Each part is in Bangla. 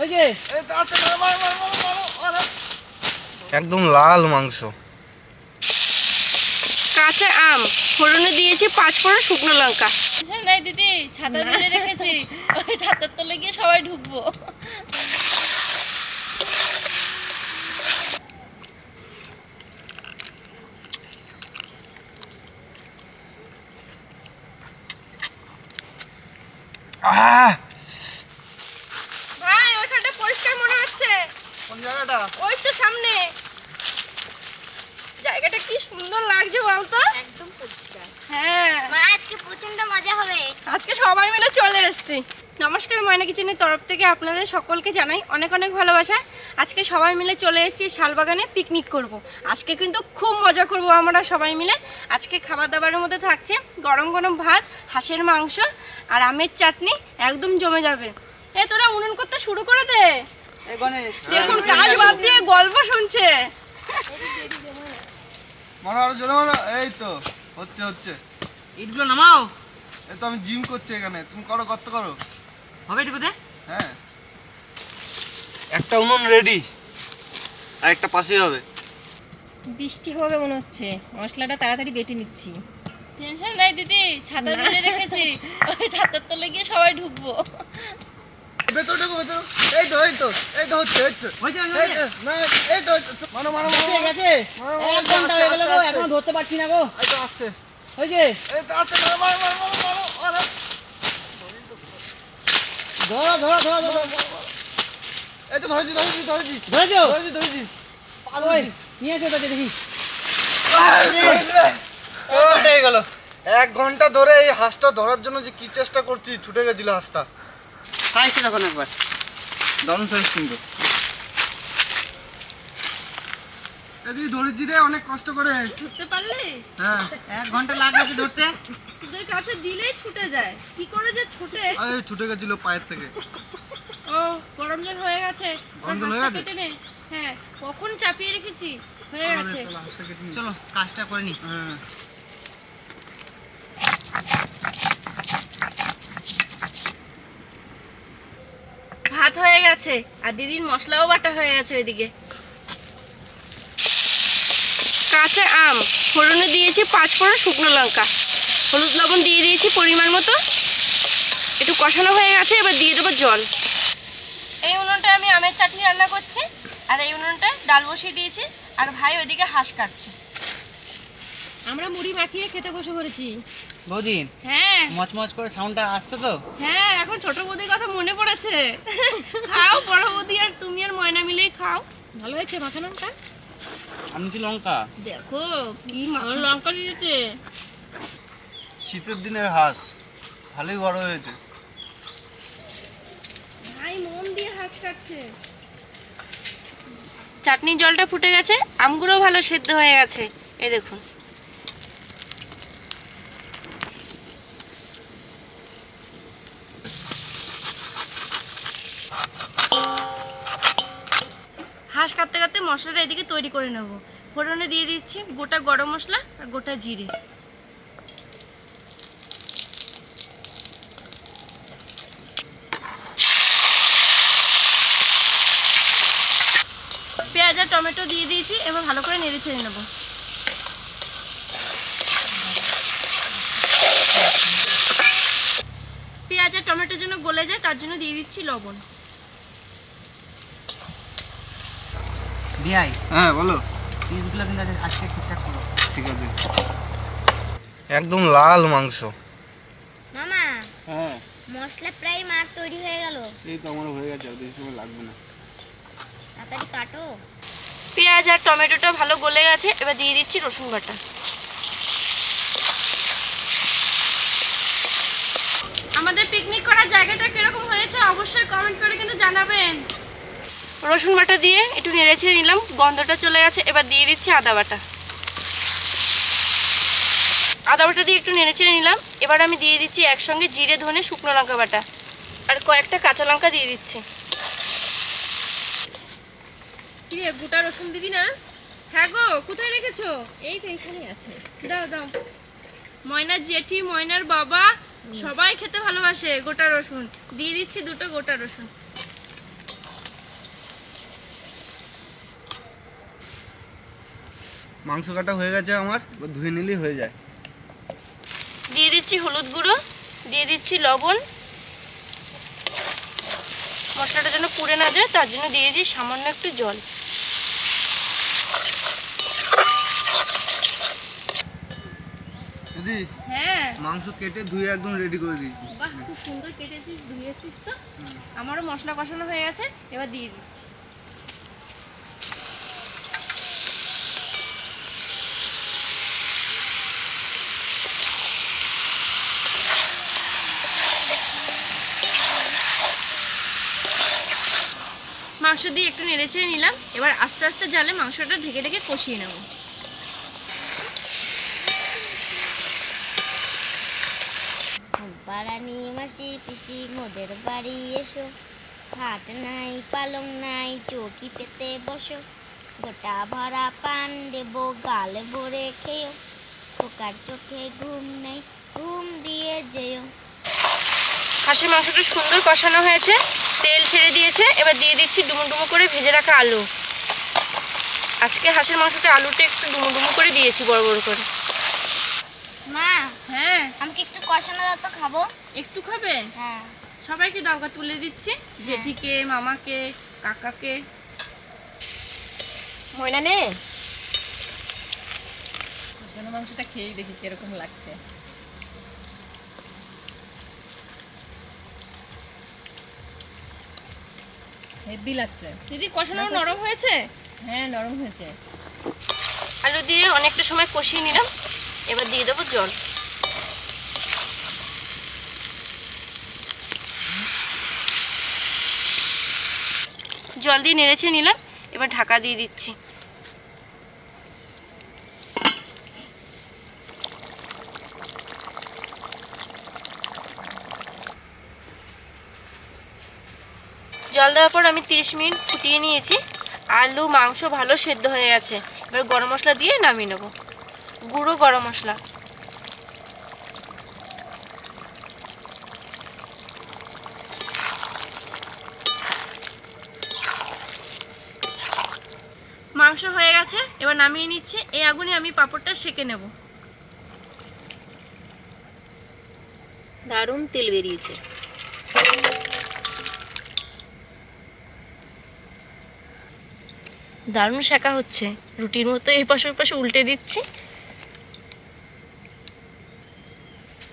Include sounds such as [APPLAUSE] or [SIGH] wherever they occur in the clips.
ওই যে। একদম লাল মাংস। কাঁচা আম। ফোড়নে দিয়েছি পাঁচ ফোড়ন শুকনো লঙ্কা। নাই দিদি ছাতা রেখেছি। ওই ছাতার তলে গিয়ে সবাই ঢুকবো আহ ভাই ওইখানটা পরিষ্কার মনে হচ্ছে কোন জায়গাটা ওই তো সামনে জায়গাটা কি সুন্দর লাগছে বলতো একদম পরিষ্কার হ্যাঁ মা আজকে প্রচণ্ড মজা হবে আজকে সবাই মিলে চলে এসেছি। নমস্কার ময়না কিচেনের তরফ থেকে আপনাদের সকলকে জানাই অনেক অনেক ভালোবাসা। আজকে সবাই মিলে চলে এসেছি শালবাগানে পিকনিক করব। আজকে কিন্তু খুব মজা করব আমরা সবাই মিলে। আজকে খাবার দাবারের মধ্যে থাকছে গরম গরম ভাত হাঁসের মাংস আর আমের চাটনি একদম জমে যাবে। এ তোরা উনুন করতে শুরু করে দে। দেখুন কাজ বাদ দিয়ে গল্প শুনছে। এই তো হচ্ছে হচ্ছে। ইটগুলো নামাও। তো আমি জিম করছি এখানে। তুমি করো কত করো। হবে এটুকুতে? হ্যাঁ। একটা উনুন রেডি আর একটা পাশেই হবে। বৃষ্টি হবে মনে হচ্ছে। মশলাটা তাড়াতাড়ি বেটে নিচ্ছি। টেনশন নাই দিদি ছাতা মেলে রেখেছি। ওই ছাতার তলে গিয়ে সবাই ঢুকবো। ভেতর ঢুকো ভেতর এই তো এই তো এই তো হচ্ছে এই তো। হয়েছে এই তো, না এই তো এই তো। মারো মারো মারো। ঠিক আছে এক ঘণ্টা হয়ে গেল গো এখনও ধরতে পারছি না গো। এই তো আসছে। হয়েছে? এই তো আসছে মারো। ধরো ধরো ধরো ধরো। এই তো ধরেছি ধরেছি ধরেছি। ধরেছো? ধরেছি ধরেছি। ওই নিয়ে এসো তাকে দেখি। হয়ে গেল। এক ঘণ্টা ধরে এই হাঁসটা ধরার জন্য যে কি চেষ্টা করছি ছুটে গেছিল হাঁসটা। সাইজটা তখন একবার। দারুণ সাইজ কিন্তু। এদিকে ধরেছি রে অনেক কষ্ট করে। ধরতে পারলে? হ্যাঁ। এক ঘণ্টা লাগবে কি ধরতে? তোদের কাছে দিলেই ছুটে যায়। কি করে যে ছুটে? আরে ছুটে গেছিল পায়ের থেকে। ও গরম জল হয়ে গেছে। গরম জল হয়ে গেছে? হ্যাঁ কখন চাপিয়ে রেখেছি? হয়ে গেছে। চলো কাজটা করে নি। হ্যাঁ। ভাত হয়ে গেছে আর দিদির মশলাও বাটা হয়ে গেছে ওইদিকে। কাঁচা আম। ফোড়নে দিয়েছি পাঁচ ফোড়ন শুকনো লঙ্কা। হলুদ লবণ দিয়ে দিয়েছি পরিমাণ মতো। একটু কষানো হয়ে গেছে এবার দিয়ে দেবো জল। এই উনুনটায় আমি আমের চাটনি রান্না করছি আর এই উনুনটায় ডাল বসিয়ে দিয়েছি আর ভাই ওইদিকে হাঁস কাটছে। আমরা মুড়ি মাখিয়ে খেতে বসে পড়েছি। বৌদি হ্যাঁ। মচমচ করে সাউন্ডটা আসছে তো? হ্যাঁ এখন ছোট বৌদির কথা মনে পড়েছে। [LAUGHS] খাও বড় বৌদি আর তুমি আর ময়না মিলেই খাও। ভালো হয়েছে মাখানোটা? কি লঙ্কা? দেখো কি মাল লঙ্কা নিয়েছে শীতের দিনের হাঁস ভালোই বড় হয়েছে। ভাই মন দিয়ে হাঁস কাটছে। চাটনির জলটা ফুটে গেছে আমগুলো ভালো সেদ্ধ হয়ে গেছে। এ দেখুন। হাঁস কাটতে কাটতে মশলাটা এদিকে তৈরি করে নেব। ফোড়নে দিয়ে দিচ্ছি গোটা গরম মশলা আর গোটা জিরে। পেঁয়াজ আর টমেটো দিয়ে দিয়েছি, এবার ভালো করে নেড়ে ছেড়ে নেব। পেঁয়াজ আর টমেটোর জন্য গলে যায়, তার জন্য দিয়ে দিচ্ছি লবণ। দিয়াই। হ্যাঁ বলো। পিসগুলো কিন্তু আজকে- আজকে ঠিকঠাক করো। ঠিক আছে। একদম লাল মাংস। মামা হ্যাঁ। মশলা প্রায় মার তৈরি হয়ে গেল। এই তো আমার হয়ে গেছে বেশি সময় লাগবে না। তাড়াতাড়ি কাটো। পেঁয়াজ আর টমেটোটা ভালো গলে গেছে এবার দিয়ে দিচ্ছি রসুন বাটা। আমাদের পিকনিক করার জায়গাটা কীরকম হয়েছে অবশ্যই কমেন্ট করে কিন্তু জানাবেন। রসুন বাটা দিয়ে একটু নেড়ে ছেড়ে নিলাম গন্ধটা চলে গেছে এবার দিয়ে দিচ্ছি আদা বাটা। আদা বাটা দিয়ে একটু নেড়ে ছেড়ে নিলাম এবার আমি দিয়ে দিচ্ছি একসঙ্গে জিরে ধনে শুকনো লঙ্কা বাটা আর কয়েকটা কাঁচা লঙ্কা দিয়ে দিচ্ছি। গোটা রসুন দিবি না? হ্যাঁ গো কোথায় রেখেছো? এই তো এখানেই আছে। দাও দাও। ময়নার জেঠি ময়নার বাবা সবাই খেতে ভালোবাসে গোটা রসুন। দিয়ে দিচ্ছি দুটো গোটা রসুন। মাংস কাটা হয়ে গেছে আমার ধুয়ে নিলেই হয়ে যায়। দিয়ে দিচ্ছি হলুদ গুঁড়ো দিয়ে দিচ্ছি লবণ। মশলাটা যেন পুড়ে না যায় তার জন্য দিয়ে দিই সামান্য একটু জল। দিদি হ্যাঁ। মাংস কেটে ধুয়ে একদম রেডি করে দিয়েছি। বাহ খুব সুন্দর কেটেছিস ধুয়েছিস তো। আমারও মশলা কষানো হয়ে গেছে এবার দিয়ে দিচ্ছি। মাংস দিয়ে একটু নেড়ে চেড়ে নিলাম। এবার আস্তে আস্তে জালে মাংসটা ঢেকে ঢেকে কষিয়ে নেব। বারানি মাসি পিসি, মোদের বাড়ি এসো। হাট নাই, পালং নাই, চৌকি পেতে বসো। গোটা ভরা পান দেবো, গাল ভরে খেয়েও। পোকার চোখে ঘুম নেই, ঘুম দিয়ে যেও। হাঁসের মাংসটা সুন্দর কষানো হয়েছে তেল ছেড়ে দিয়েছে এবার দিয়ে দিচ্ছি ডুমো ডুমো করে ভেজে রাখা আলু। আজকে হাঁসের মাংসটা আলুটা একটু ডুমো ডুমো করে দিয়েছি বড় বড় করে। মা হ্যাঁ। আমাকে একটু কষানো দাও তো খাব। একটু খাবে? হ্যাঁ। সবাইকে দরকার তুলে দিচ্ছি। জেঠিকে মামাকে কাকাকে। ময়না নে। কষানো মাংসটা খেয়েই দেখি কীরকম লাগছে। হেভি লাগছে। দিদি কষানো নরম হয়েছে? হ্যাঁ নরম হয়েছে। আলু দিয়ে অনেকটা সময় কষিয়ে নিলাম। এবার দিয়ে দেবো জল। জল দিয়ে নেড়েছে নিলাম। এবার ঢাকা দিয়ে দিচ্ছি। জল দেওয়ার পর আমি তিরিশ মিনিট ফুটিয়ে নিয়েছি। আলু, মাংস ভালো সেদ্ধ হয়ে গেছে। এবার গরম মশলা দিয়ে নামিয়ে নেব। গুঁড়ো গরম মশলা। মাংস হয়ে গেছে। এবার নামিয়ে নিচ্ছি। এই আগুনে আমি পাঁপড়টা সেকে নেব। দারুণ তেল বেরিয়েছে। দারুণ শেখা হচ্ছে। রুটির মতো এই পাশে ওই পাশে উল্টে দিচ্ছি।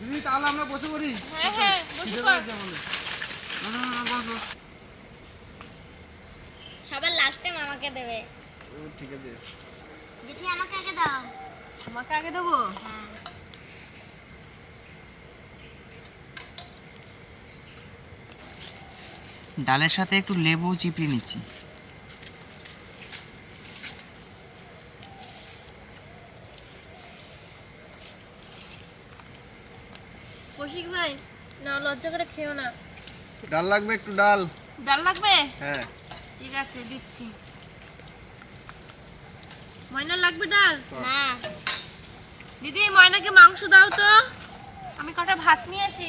দিদি তাহলে আমরা বসে পড়ি। হ্যাঁ হ্যাঁ খিদে পেয়েছে আমাদের। না, না, না, বস, বস। সবার লাস্টে মামাকে দেবে। ঠিক আছে। জেঠি আমাকে আগে দাও। আমাকে আগে দেবো? হ্যাঁ। ডালের সাথে একটু লেবু চিপড়ে নিচ্ছি। কৌশিক ভাই না লজ্জা করে খেও না। ডাল লাগবে একটু ডাল। ডাল লাগবে? হ্যাঁ। ঠিক আছে দিচ্ছি। ময়না লাগবে ডাল? না। দিদি ময়নাকে মাংস দাও তো। আমি কটা ভাত নিয়ে আসি।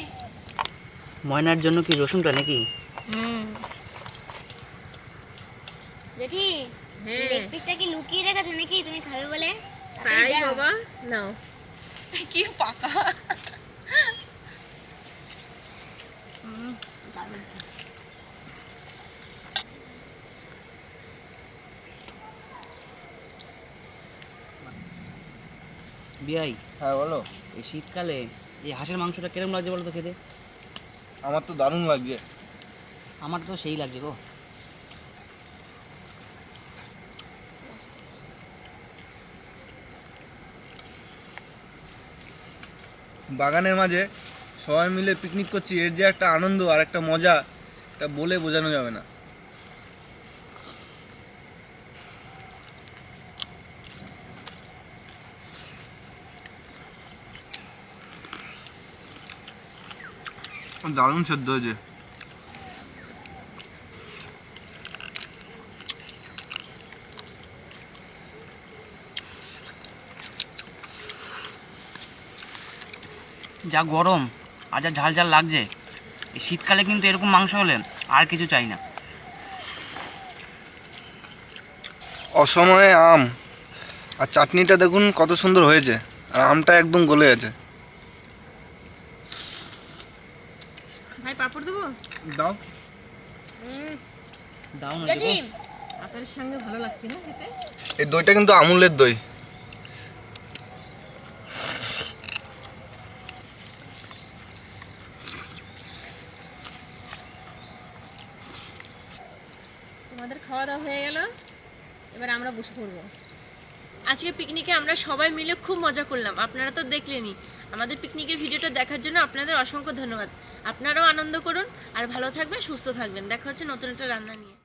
ময়নার জন্য কি রসুনটা নাকি? হুম। হ্যাঁ। লেগ পিসটা কি লুকিয়ে রেখেছো নাকি? তুমি খাবে বলে? তাই বাবা নাও। কি পাকা। বিয়াই। হ্যাঁ বলো। এই শীতকালে এই হাঁসের মাংসটা কীরকম লাগছে বলো তো খেতে? আমার তো দারুণ লাগছে। আমার তো সেই লাগছে গো। বাগানের মাঝে সবাই মিলে পিকনিক করছি এর যে একটা আনন্দ আর একটা মজা এটা বলে বোঝানো যাবে না। দারুণ সেদ্ধ হয়েছে। যা গরম আর যা ঝাল ঝাল লাগছে এই শীতকালে কিন্তু এরকম মাংস হলে আর কিছু চাই না। অসময়ে আম আর চাটনিটা দেখুন কত সুন্দর হয়েছে আর আমটা একদম গলে আছে ভাই পাপড় দেবো দাও। দাও না আচারের সঙ্গে ভালো লাগছে না খেতে? এই দইটা কিন্তু আমুলের দই। তোমাদের খাওয়া দাওয়া হয়ে গেল। এবার আমরা বসে পড়ব। আজকে পিকনিকে আমরা সবাই মিলে খুব মজা করলাম। আপনারা তো দেখলেনই। আমাদের পিকনিকের ভিডিওটা দেখার জন্য আপনাদের অসংখ্য ধন্যবাদ। আপনারাও আনন্দ করুন আর ভালো থাকবেন সুস্থ থাকবেন। দেখা হচ্ছে নতুন একটা রান্না নিয়ে।